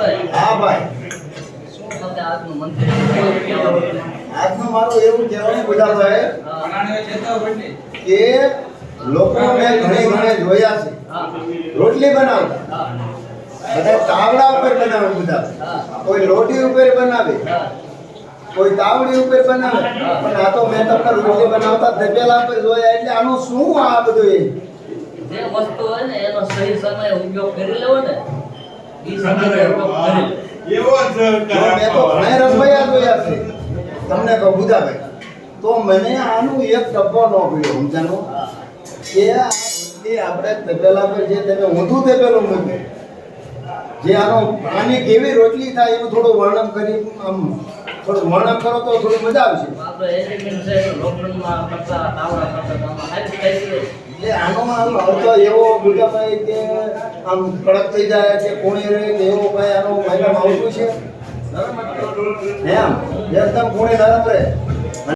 હા ભાઈ. શું આજનું કહેવાનું? એવું કહેવાનું બુધાભાઈ હા, કે લોકો મેં ઘણે ઘણે જોયા છે. રોટલી બનાવતા બધા તાવડા ઉપર બનાવે બધા. કોઈ રોટી ઉપર બનાવે. કોઈ તાવડી ઉપર બનાવે. પણ આ તો મેં તમને રોટલી બનાવતા તપેલા પર જોયા એટલે આનું શું આ બધું એ? જે વસ્તુ હોય ને એનો સહી સમયે ઉપયોગ કરી લેવો ને એવો છે. તમને કહું બુધાભાઈ તો મને આનું એક ડબ્બો ન પડ્યો સમજાનો. કે આપણે તબેલા પર જે તમે ઊંધું તપેલું મૂક્યું જે આનો આની કેવી રોટલી થાય એનું થોડું વર્ણન કરી આમ થોડું વર્ણન કરો તો થોડી મજા આવશે. આપણે એલિમેન્ટ છે લોકડાઉનમાં કરતા તાવડા કરતા તો આમાં થઈ ગઈ. એટલે આનો આમ અર્થ એવો ભાઈ કે આમ કડક થઈ જાય કે કોણી રહે કે એવો કાંઈ આનો મહિલામાં આવતું છે. એમ એકદમ કોણી નરમ રહે.